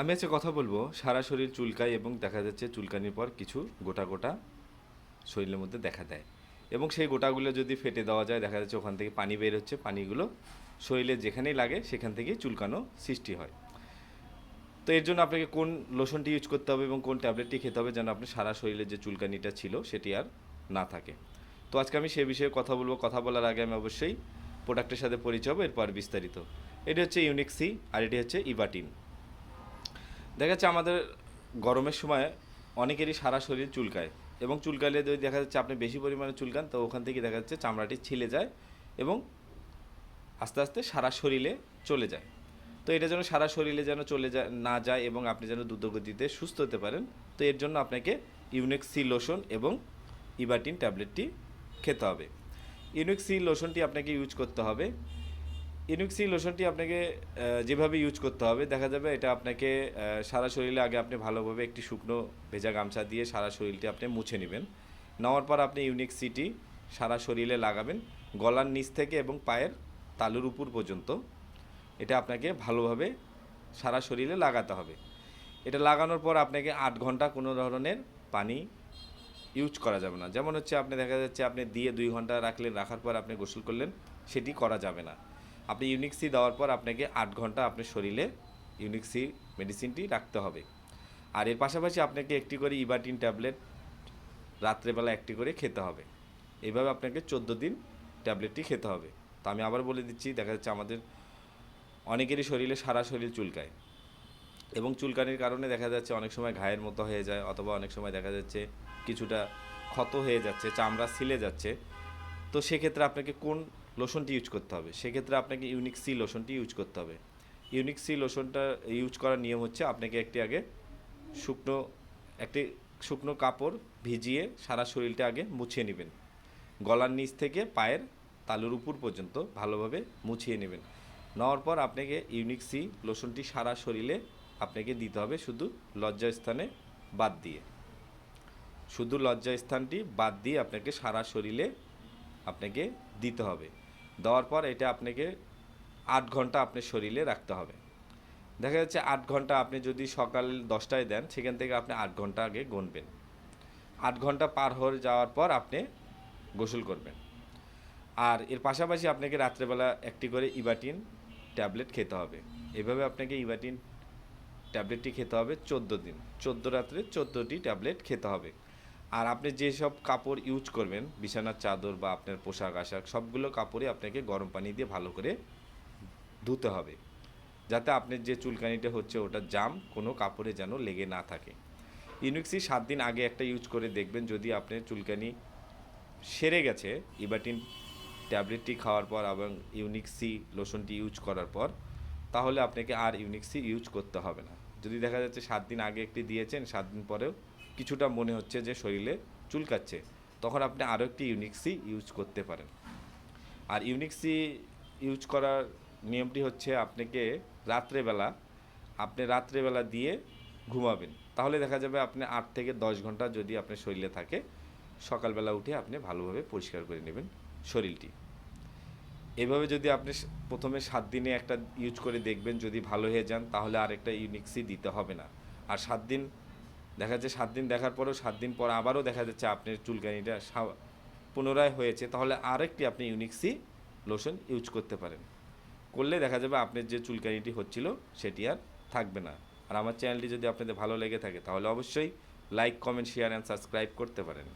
আমি আজকে কথা বলব সারা শরীর চুলকায় এবং দেখা যাচ্ছে চুলকানির পর কিছু গোটা গোটা শরীরের মধ্যে দেখা দেয়। এবং সেই গোটাগুলো যদি ফেটে দেওয়া যায়, দেখা যাচ্ছে ওখান থেকে পানি বের হচ্ছে, পানিগুলো শরীরে যেখানেই লাগে সেখান থেকেই চুলকানো সৃষ্টি হয়। তো এর জন্য আপনাকে কোন লোশনটি ইউজ করতে হবে এবং কোন ট্যাবলেটটি খেতে হবে যেন আপনার সারা শরীরে যে চুলকানিটা ছিল সেটি আর না থাকে। তো আজকে আমি সে বিষয়ে কথা বলব। কথা বলার আগে আমি অবশ্যই প্রোডাক্টের সাথে পরিচয় হব, এরপর বিস্তারিত। এটি হচ্ছে ইউনিক সি আর এটি হচ্ছে ইভাটিন দেখা যাচ্ছে আমাদের গরমের সময় অনেকেরই সারা শরীর চুলকায় এবং চুলকালে যদি দেখা যাচ্ছে আপনি বেশি পরিমাণে চুলকান, তো ওখান থেকে দেখা যাচ্ছে চামড়াটি ছিলে যায় এবং আস্তে আস্তে সারা শরীরে চলে যায়। তো এটা যেন সারা শরীরে যেন চলে যায়, না যায় এবং আপনি যেন দ্রুতগতিতে সুস্থ হতে পারেন, তো এর জন্য আপনাকে ইউনিক সি লোশন এবং ইবাটিন ট্যাবলেটটি খেতে হবে। ইউনিক সি লোশনটি আপনাকে ইউজ করতে হবে ইনুক্সি লোশনটি আপনাকে যেভাবে ইউজ করতে হবে, দেখা যাবে এটা আপনাকে সারা শরীরে আগে আপনি ভালোভাবে একটি শুকনো ভেজা গামছা দিয়ে সারা শরীরটি আপনি মুছে নেবেন। নেওয়ার পর আপনি ইউনিক সিটি সারা শরীরে লাগাবেন, গলার নিচ থেকে এবং পায়ের তালুর উপর পর্যন্ত। এটা আপনাকে ভালোভাবে সারা শরীরে লাগাতে হবে। এটা লাগানোর পর আপনাকে আট ঘণ্টা কোনো ধরনের পানি ইউজ করা যাবে না। যেমন হচ্ছে আপনি দেখা যাচ্ছে আপনি দিয়ে দুই ঘণ্টা রাখলেন, রাখার পর আপনি গোসল করলেন, সেটি করা যাবে না। আপনি ইউনিক সি দেওয়ার পর আপনাকে আট ঘণ্টা আপনার শরীরে ইউনিক সি মেডিসিনটি রাখতে হবে। আর এর পাশাপাশি আপনাকে একটি করে ইবাটিন ট্যাবলেট রাত্রেবেলা একটি করে খেতে হবে। এইভাবে আপনাকে চোদ্দ দিন ট্যাবলেটটি খেতে হবে। তো আমি আবার বলে দিচ্ছি, দেখা যাচ্ছে আমাদের অনেকেরই শরীরে সারা শরীর চুলকায়। এবং চুলকানির কারণে দেখা যাচ্ছে অনেক সময় ঘায়ের মতো হয়ে যায়, অথবা অনেক সময় দেখা যাচ্ছে কিছুটা ক্ষত হয়ে যাচ্ছে, চামড়া ছিলে যাচ্ছে। তো সেক্ষেত্রে আপনাকে কোন লোশনটি ইউজ করতে হবে। সেক্ষেত্রে আপনাকে ইউনিক সি লোশনটি ইউজ করতে হবে। ইউনিক সি লোশনটা ইউজ করার নিয়ম হচ্ছে আপনাকে একটি আগে শুকনো, একটি শুকনো কাপড় ভিজিয়ে সারা শরীরটা আগে মুছিয়ে নেবেন। গলার নিচ থেকে পায়ের তালুর উপর পর্যন্ত ভালোভাবে মুছিয়ে নেবেন। নেওয়ার পর আপনাকে ইউনিক সি লোশনটি সারা শরীরে আপনাকে দিতে হবে শুধু লজ্জা স্থানে বাদ দিয়ে। শুধু লজ্জা স্থানটি বাদ দিয়ে আপনাকে সারা শরীরে আপনাকে দিতে হবে। দেওয়ার পর এটা আপনাকে আট ঘণ্টা আপনার শরীরে রাখতে হবে। দেখা যাচ্ছে আট ঘণ্টা আপনি যদি সকাল দশটায় দেন, সেখান থেকে আপনি আট ঘণ্টা আগে গুনবেন। আট ঘণ্টা পার হয়ে যাওয়ার পর আপনি গোসল করবেন। আর এর পাশাপাশি আপনাকে রাত্রেবেলা একটি করে ইবাটিন ট্যাবলেট খেতে হবে। এভাবে আপনাকে ইবাটিন ট্যাবলেটটি খেতে হবে চোদ্দ দিন। চোদ্দ রাত্রে চোদ্দোটি ট্যাবলেট খেতে হবে। আর আপনি যেসব কাপড় ইউজ করবেন, বিছানার চাদর বা আপনার পোশাক, আশাক, সবগুলো কাপড়ে আপনাকে গরম পানি দিয়ে ভালো করে ধুতে হবে। যাতে আপনার যে চুলকানিটা হচ্ছে ওটা জাম কোনো কাপড়ে যেন লেগে না থাকে। ইউনিক্সি সাত দিন আগে একটা ইউজ করে দেখবেন, যদি আপনার চুলকানি সেরে গেছে ইবাটিন ট্যাবলেটটি খাওয়ার পর এবং ইউনিক্সি লোশনটি ইউজ করার পর, তাহলে আপনাকে আর ইউনিক্সি ইউজ করতে হবে না। যদি দেখা যাচ্ছে সাত দিন আগে একটি দিয়েছেন, সাত দিন পরেও কিছুটা মনে হচ্ছে যে শরীরে চুলকাচ্ছে, তখন আপনি আরও একটি ইউনিক্সি ইউজ করতে পারেন। আর ইউনিক্সি ইউজ করার নিয়মটি হচ্ছে আপনাকে রাত্রেবেলা, আপনি রাত্রেবেলা দিয়ে ঘুমাবেন। তাহলে দেখা যাবে আপনি আট থেকে দশ ঘণ্টা যদি আপনার শরীরে থাকে, সকালবেলা উঠে আপনি ভালোভাবে পরিষ্কার করে নেবেন শরীরটি। এভাবে যদি আপনি প্রথমে সাত দিনে একটা ইউজ করে দেখবেন, যদি ভালো হয়ে যান, তাহলে আরেকটা ইউনিক্সি দিতে হবে না। আর সাত দিন দেখা যাচ্ছে সাত দিন দেখার পরেও সাত দিন পর আবারও দেখা যাচ্ছে আপনার চুলকানিটা পুনরায় হয়েছে। তাহলে আরেকটি আপনি ইউনিক্সি লোশন ইউজ করতে পারেন। করলে দেখা যাবে আপনার যে চুলকানিটি হচ্ছিল সেটি আর থাকবে না। আর আমার চ্যানেলটি যদি আপনাদের ভালো লেগে থাকে, তাহলে অবশ্যই like comment share and subscribe করতে পারেন।